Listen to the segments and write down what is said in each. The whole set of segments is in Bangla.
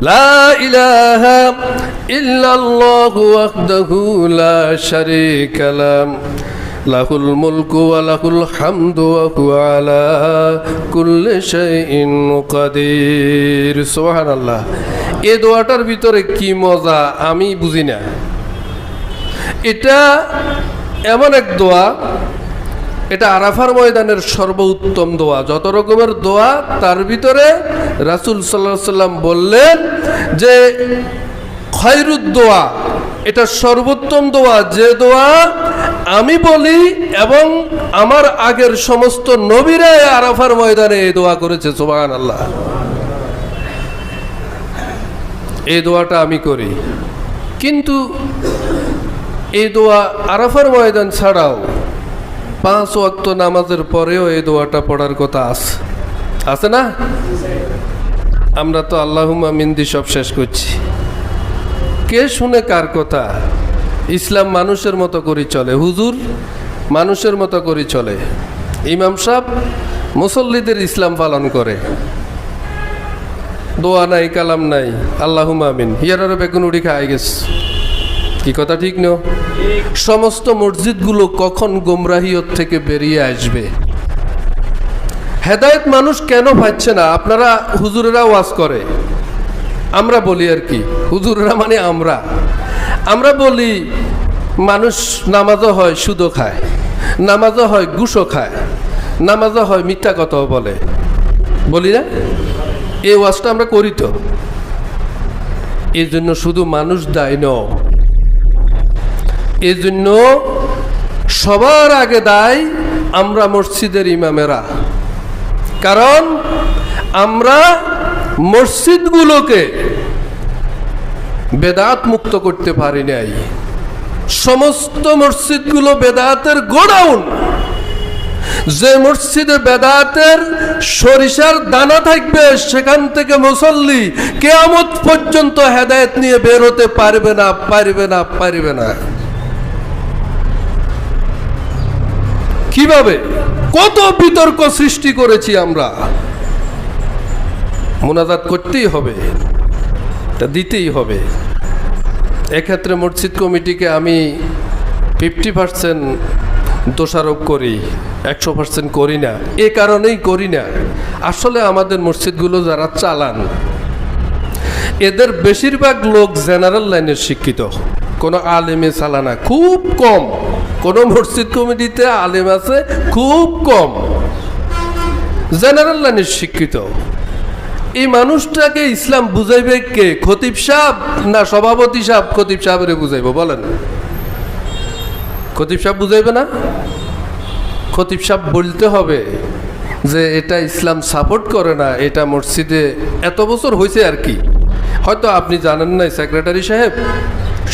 لا إله إلا الله وحده لا شريك له له الملك وله الحمد وهو على كل شيء قدير سبحان الله এ দোয়াটার ভিতরে কি মজা আমি বুঝি না এটা এমন এক দোয়া এটা আরাফার ময়দানের সর্বোত্তম দোয়া। যত রকমের দোয়া তার ভিতরে রাসুল সাল্লাহ সাল্লাম বললেন যে, খয়রুদ দোয়া। এটা সর্বোত্তম দোয়া। যে দোয়া আমি বলি এবং আমার আগের সমস্ত নবীরা আরাফার ময়দানে এই দোয়া করেছে সোবান আল্লাহ এই দোয়াটা আমি করি। কিন্তু এই দোয়া আরাফার ময়দান ছাড়াও পাঁচ ওয়াক্ত নামাজের পরেও এই দোয়াটা পড়ার কথা আছে। আছে না? আমরা তো আল্লাহুমা মিন্দি সব শেষ করছি। কে শুনে কার কথা? ইসলাম মানুষের মতো করে চলে। হুজুর মানুষের মতো করে চলে। ইমাম সাহ মুসল্লিদের ইসলাম পালন করে। দোয়া নাই, কালাম নাই। আল্লাহুমা আমিন। হিয়ার বেগুন উড়ি খাই গেছে। কি কথা ঠিক ন? সমস্ত মসজিদগুলো কখন গোমরাহিয়ত থেকে বেরিয়ে আসবে? হেদায়ত মানুষ কেন পাচ্ছে না? আপনারা হুজুরেরা ওয়াজ করে। আমরা বলি আর কি, হুজুরেরা মানে আমরা। আমরা বলি, মানুষ নামাজও হয়, সুদও খায়। নামাজও হয় গুসও খায়। নামাজও হয়, মিথ্যা কথাও বলে। বলি না? এই ওয়াজটা আমরা করি তো। এই জন্য শুধু মানুষ দায় ন এই জন্য সবার আগে দায় আমরা মসজিদের ইমামেরা। কারণ আমরা মসজিদগুলোকে বেদাত মুক্ত করতে পারি নাই। সমস্ত মসজিদগুলো বেদাতের গোডাউন। যে মসজিদে বেদাতের সরিষার দানা থাকবে, সেখান থেকে মুসল্লি কেয়ামত পর্যন্ত হেদায়েত নিয়ে বেরোতে পারবে না পারবে না পারবে না। কীভাবে? কত বিতর্ক সৃষ্টি করেছি আমরা। মোনাজাত করতেই হবে তা দিতেই হবে। এক্ষেত্রে মসজিদ কমিটিকে আমি ফিফটি পার্সেন্ট দোষারোপ করি, একশো পার্সেন্ট করি না। এ কারণেই করি না। আসলে আমাদের মসজিদগুলো যারা চালান, এদের বেশিরভাগ লোক জেনারেল লাইনের শিক্ষিত। কোনো আলেমে চালানা, খুব কম। কোনো মসজিদ কমিটিতে আলেম আছে খুব কম। জেনারেল লাইনের শিক্ষিত। এই মানুষটাকে ইসলাম বুঝাইবে কে? খতিব সাহ না সভাপতি সাহ খতিব সাহেবের বুঝাইব, বলেন। খতিব সাহেব বুঝাইবে না? খতিব সাহেব বলতে হবে যে এটা ইসলাম সাপোর্ট করে না, এটা মসজিদে এত বছর হয়েছে আর কি। হয়তো আপনি জানেন নাই, সেক্রেটারি সাহেব,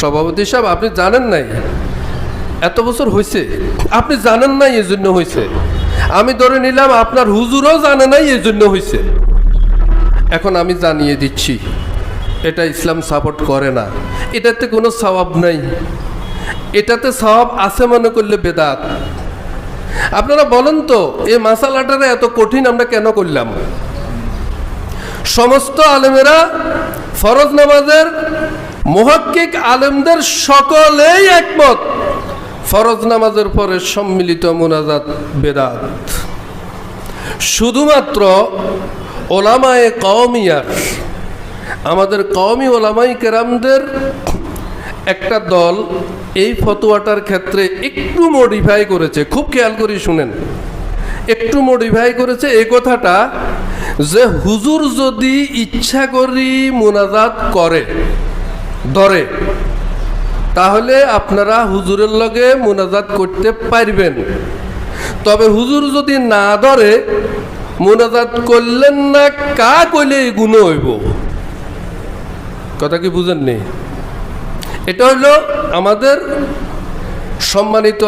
সভাপতি সাহেব, আপনি জানেন নাই। এত বছর হয়েছে আপনি জানেন নাই এই জন্য হয়েছে আমি ধরে নিলাম আপনার হুজুরও জানে নাই এই জন্য হয়েছে এখন আমি জানিয়ে দিচ্ছি, এটা ইসলাম সাপোর্ট করে না। এটাতে কোনো স্বভাব নাই। এটাতে সওয়াব আছে মনে করলে বেদাত। আপনারা বলেন তো, এই মাসালাটারে এত কঠিন আমরা কেন করলাম? সমস্ত আলেমেরা ফরজ নামাজের, মহাক্কিক আলেমদের সকলেই একমত। ফরজ নামাজের পরে সম্মিলিত মোনাজাত, বেদাত। শুধুমাত্র ওলামায়ে কওমিয়ার, আমাদের কওমি ওলামাই কেরামদের একটা দল এই ফতোয়াটার ক্ষেত্রে একটু মডিফাই করেছে। খুব খেয়াল করি শুনেন। একটু মডিফাই করেছে এই কথাটা যে হুজুর যদি ইচ্ছা করি মোনাজাত করে, ধরে তাহলে আপনারা হুজুরের লগে মোনাজাত করতে পারবেন। তবে হুজুর যদি না ধরে, মোনাজাত করলেন না, কা কইলে গুণ হইব? কথা কি বুঝেননি? এটা হলো আমাদের সম্মানিত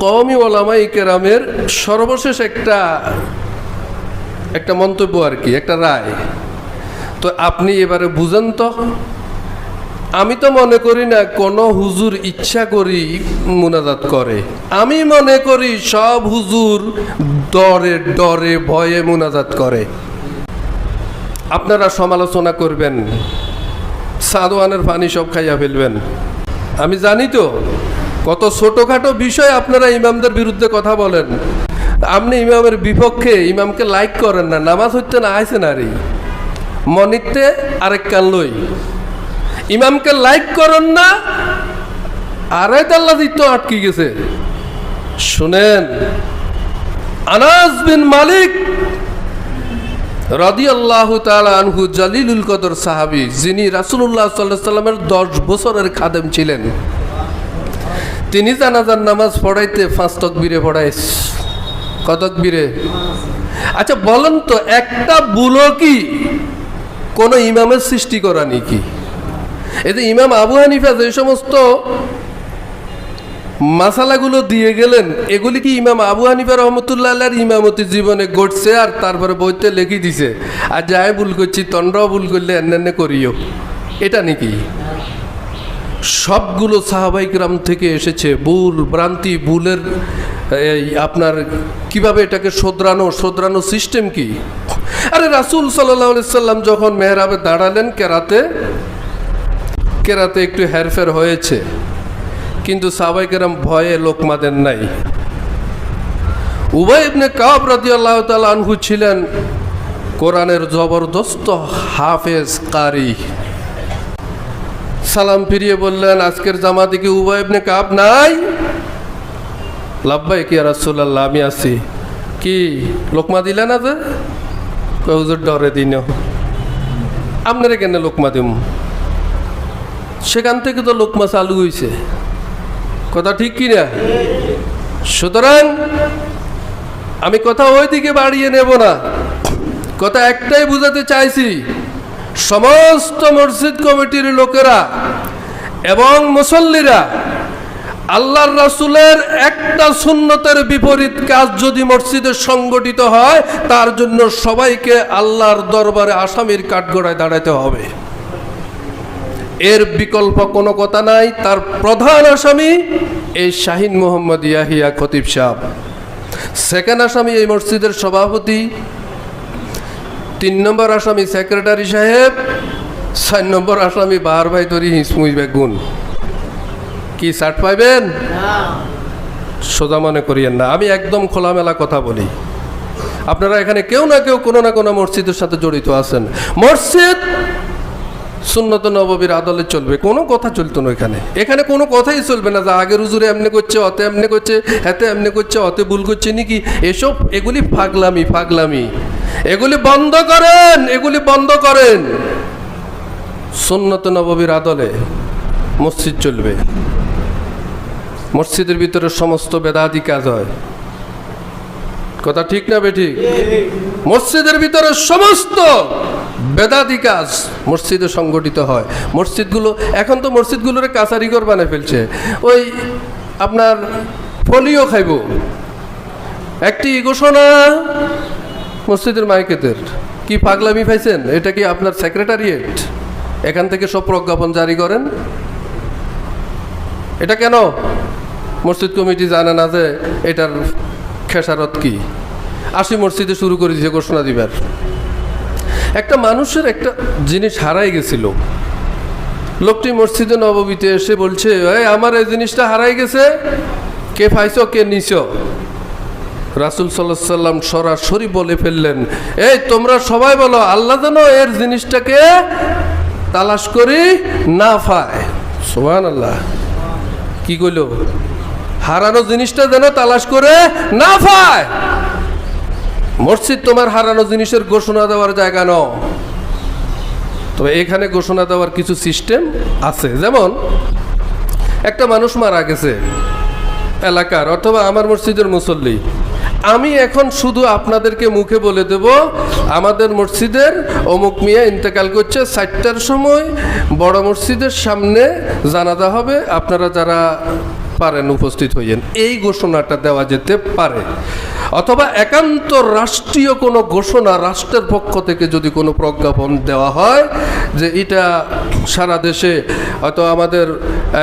কওমি ওলামাই কেরামের সর্বশেষ একটা একটা মন্তব্য আর কি, একটা রায়। তো আপনি এবারে বুঝেন তো। আমি তো মনে করি না, কোনো হুজুর ইচ্ছা করি মুনাজাত করে। আমি মনে করি সব হুজুর ডরে ডরে, ভয়ে মুনাজাত করে। আপনারা সমালোচনা করবেন, সাদওয়ানের পানি সব খাইয়া ফেলবেন। আমি জানি তো, কত ছোটোখাটো বিষয় আপনারা ইমামদের বিরুদ্ধে কথা বলেন। আপনি ইমামের বিপক্ষে ইমামকে লাইক করেন না, নামাজ হইতে না আইসেন আরই মনিতে আরেক কান লই। ইমামকে লাইক করেন না আড়াই তাল্লা দিত আটকে গেছে। শুনেন, আনাস বিন মালিক রাদি আল্লাহ আনহু জালিলুল কদর সাহাবি, যিনি রাসুল্লাহ সাল্লাহ সাল্লামের দশ বছরের খাদেম ছিলেন। তিনি জানাজার নামাজ পড়াইতে পাঁচ তকবিরে পড়াই কতকবিরে আচ্ছা বলেন তো, একটা বুলো কি কোন ইমামের সৃষ্টি করা নাকি? এতে ইমাম আবু হানিফা যে সমস্ত মাসালাগুলো দিয়ে গেলেন, এগুলি কি ইমাম আবু হানিফা রহমতুল্লাহ আল্লাহর ইমামতি জীবনে ঘটছে আর তারপরে বইতে লিখে দিছে? আর যাই ভুল করছি তন্ডও ভুল করলে এনে করিও। এটা নাকি? সবগুলো সাহাবাইকরাম থেকে এসেছে, ভুল, ভ্রান্তি, ভুলের, এই আপনার কীভাবে এটাকে শোধরানো শোধরানো সিস্টেম কি? আরে রাসুল সাল্লাহ সাল্লাম যখন মেহরাবে দাঁড়ালেন কেরাতে কেরাতে একটু হেরফের হয়েছে, কিন্তু সাবাইকেরাম ভয়ে লোকমা দেন নাই। উভয় কাব রাজি আল্লাহ আনহু ছিলেন কোরআনের জবরদস্ত হাফেজ কারি। সালাম ফিরিয়ে বললেন, আজকের জামাতে কি উভয় ইবনে কাব নাই? লাভবাই কি রাসুল্লাহ আমি আছি। কি লোকমা দিলে না যে? ডরে দিন আপনারে কেন লোকমা দিম? সেখান থেকে তো লোকমা চালু হয়েছে কথা ঠিক কি না সুতরাং আমি কথা ওই দিকে বাড়িয়ে নেব না। কথা একটাই বুঝাতে চাইছি, সমস্ত মসজিদ কমিটির লোকেরা এবং মুসল্লিরা আল্লাহর রাসুলের একটা সুন্নতের বিপরীত কাজ যদি মসজিদে সংগঠিত হয়, তার জন্য সবাইকে আল্লাহর দরবারে আসামির কাঠগড়ায় দাঁড়াতে হবে। এর বিকল্প কোনো কথা নাই। তার প্রধান আসামি এই শাহিন মোহাম্মদ ইয়াহিয়া খতিব সাহ। সেকেন্ড আসামি এই মসজিদের সভাপতি। তিন নম্বর আসামি সেক্রেটারি সাহেব। চার নম্বর আসামি বার ভাই তরি হিসমুই বেগুন। কি সার্ট পাইবেন? সোজা মনে করিয়েন না। আমি একদম খোলামেলা কথা বলি। আপনারা এখানে কেউ না কেউ কোনো না কোনো মসজিদের সাথে জড়িত আছেন। মসজিদ সুন্নত নববীর আদলে চলবে। কোনো কথা চলতো না এখানে এখানে কোনো কথাই চলবে না। যে আগের হুজুরে এমনি করছে, অতে এমনি করছে হাতে এমনি করছে, অতে ভুল করছে নাকি এসব, এগুলি ফাগলামি ফাগলামি। এগুলি বন্ধ করেন, এগুলি বন্ধ করেন। সুন্নত নববীর আদলে মসজিদ চলবে। মসজিদের ভিতরে সমস্ত বেদাদি কাজ হয়। কথা ঠিক না বেঠিক মসজিদের ভিতরে সমস্ত বেদাদি কাজ মসজিদে সংগঠিত হয়। মসজিদগুলো এখন তো মসজিদগুলোর কাছারিঘর বানিয়ে ফেলছে। ওই আপনার ফলিও খাইব। একটি ঘোষণা মসজিদের মাইকেতের। কি পাগলামি পাইছেন? এটা কি আপনার সেক্রেটারিয়েট? এখান থেকে সব প্রজ্ঞাপন জারি করেন? এটা কেন? মসজিদ কমিটি জানে না যে এটার খেসারত কি। আশি মসজিদে শুরু করে দিয়েছে ঘোষণা দিবার। একটা মানুষের একটা জিনিস হারাই গেছিল। লোকটি মসজিদে নববীতে এসে বলছে, এই, আমার এই জিনিসটা হারাই গেছে। কে পাইছ, কে নিছ? রাসুল সাল্লাম সরাসরি বলে ফেললেন, এই, তোমরা সবাই বলো, আল্লাহ যেন এর জিনিসটাকে তালাশ করি না পায়। সোহান আল্লাহ কি কইল? হারানো জিনিসটা যেন তালাশ করে না পায়। মসজিদ তোমার হারানো জিনিসের ঘোষণা দেওয়ার জায়গা ন তবে এখানে ঘোষণা দেওয়ার কিছু সিস্টেম আছে। যেমন, একটা মানুষ মারা গেছে এলাকার, অথবা আমার মসজিদের মুসল্লি। আমি এখন শুধু আপনাদেরকে মুখে বলে দেব, আমাদের মসজিদের অমুক মিয়া ইন্তেকাল করছে চারটার সময়, বড় মসজিদের সামনে জানাজা হবে। আপনারা যারা পারেন, উপস্থিত হইয়েন। এই ঘোষণাটা দেওয়া যেতে পারে। অথবা একান্ত রাষ্ট্রীয় কোনো ঘোষণা রাষ্ট্রের পক্ষ থেকে যদি কোনো প্রজ্ঞাপন দেওয়া হয় যে এটা সারা দেশে, হয়তো আমাদের,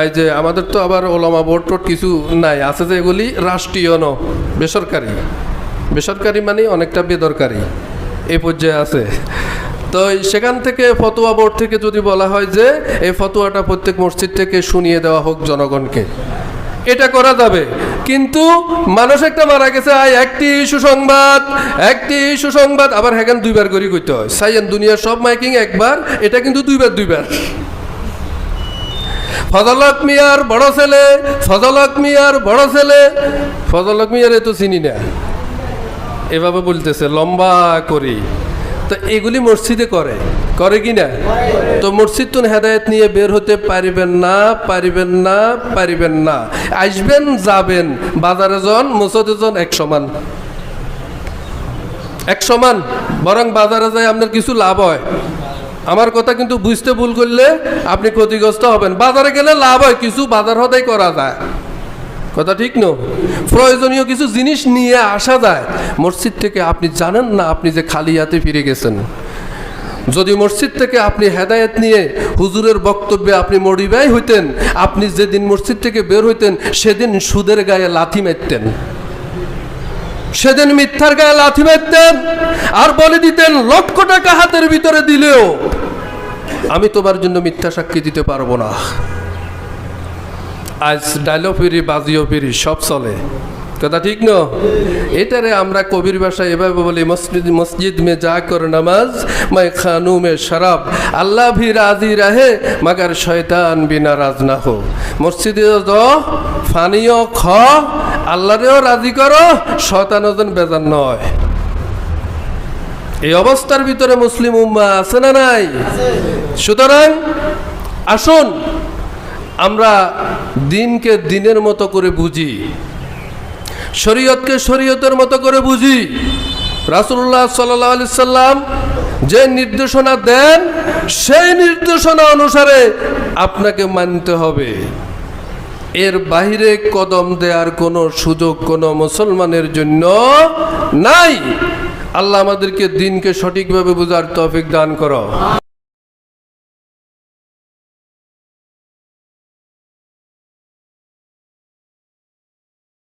এই যে আমাদের তো আবার ওলামা বোর্ড কিছু নাই, আছে যে এগুলি রাষ্ট্রীয় ন, বেসরকারি। বেসরকারি মানে অনেকটা বেদরকারি এই পর্যায়ে আছে। তো সেখান থেকে ফতোয়া বোর্ড থেকে যদি বলা হয় যে এই ফতোয়াটা প্রত্যেক মসজিদ থেকে শুনিয়ে দেওয়া হোক জনগণকে। এটা করা যাবে। কিন্তু মানুষ একটা মারা গেছে, আয়, একটি সুসংবাদ একটি সুসংবাদ। আবার হ্যাঁ দুইবার করে করতে হয়। সাইয়েন, দুনিয়ার সব মাইকিং একবার, এটা কিন্তু দুইবার দুইবার। ফজলক মিয়ার বড় ছেলে ফজলক মিয়ার বড় ছেলে ফজলক মিয়ার তো চিনি না। এভাবে বলতেছে, লম্বা করি। তো এগুলি মসজিদে করে। করে কি না? তো মসজিদ তো হেদায়ত নিয়ে বের হতে পারিবেন না পারিবেন না পারিবেন না। আসবেন, যাবেন। বাজারে জন মসজিদে জন এক সমান। এক সমান। বরং বাজারে যায় আপনার কিছু লাভ হয়। আমার কথা কিন্তু বুঝতে ভুল করলে আপনি ক্ষতিগ্রস্ত হবেন। বাজারে গেলে লাভ হয়, কিছু বাজার হতেই করা যায়। কথা ঠিক নো? প্রয়োজনীয় কিছু জিনিস নিয়ে আসা যায়। মসজিদ থেকে আপনি জানেন না আপনি যে খালি হাতে ফিরে গেছেন। যদি মসজিদ থেকে আপনি হেদায়েত নিয়ে হুজুরের বক্তব্যে আপনি মরিবাই হইতেন, আপনি যেদিন মসজিদ থেকে বের হইতেন, সেদিন সুদের গায়ে লাথি মারতেন। সেদিন মিথ্যার গায়ে লাথি মারতেন আর বলে দিতেন, লক্ষ টাকা হাতের ভিতরে দিলেও আমি তোমার জন্য মিথ্যা সাক্ষী দিতে পারব না। আজ ডায়লগ ফিরি বাজিও ফিরি সব চলে। কথা ঠিক ন? এটারে আমরা কবির ভাষায় এভাবে বলি, মসজিদ মসজিদ মে যা কর নামাজ মাই খানু মে শরাব। আল্লাহ ভি রাজি রাহে, মগর শয়তান বি নারাজ না হো। মসজিদে য, ফানিও খ, আল্লাহরেও রাজি করো শয়তান ওজন বেজান নয়। এই অবস্থার ভিতরে মুসলিম উম্মা আছে না নাই? সুতরাং আসুন আমরা দিনকে দিনের মতো করে বুঝি, শরীয়তকে শরীয়তের মতো করে বুঝি। রাসুল্লাহ সাল্লাহ আলি সাল্লাম যে নির্দেশনা দেন, সেই নির্দেশনা অনুসারে আপনাকে মানতে হবে। এর বাহিরে কদম দেওয়ার কোনো সুযোগ কোনো মুসলমানের জন্য নাই। আল্লাহ আমাদেরকে দিনকে সঠিকভাবে বোঝার তৌফিক দান করো।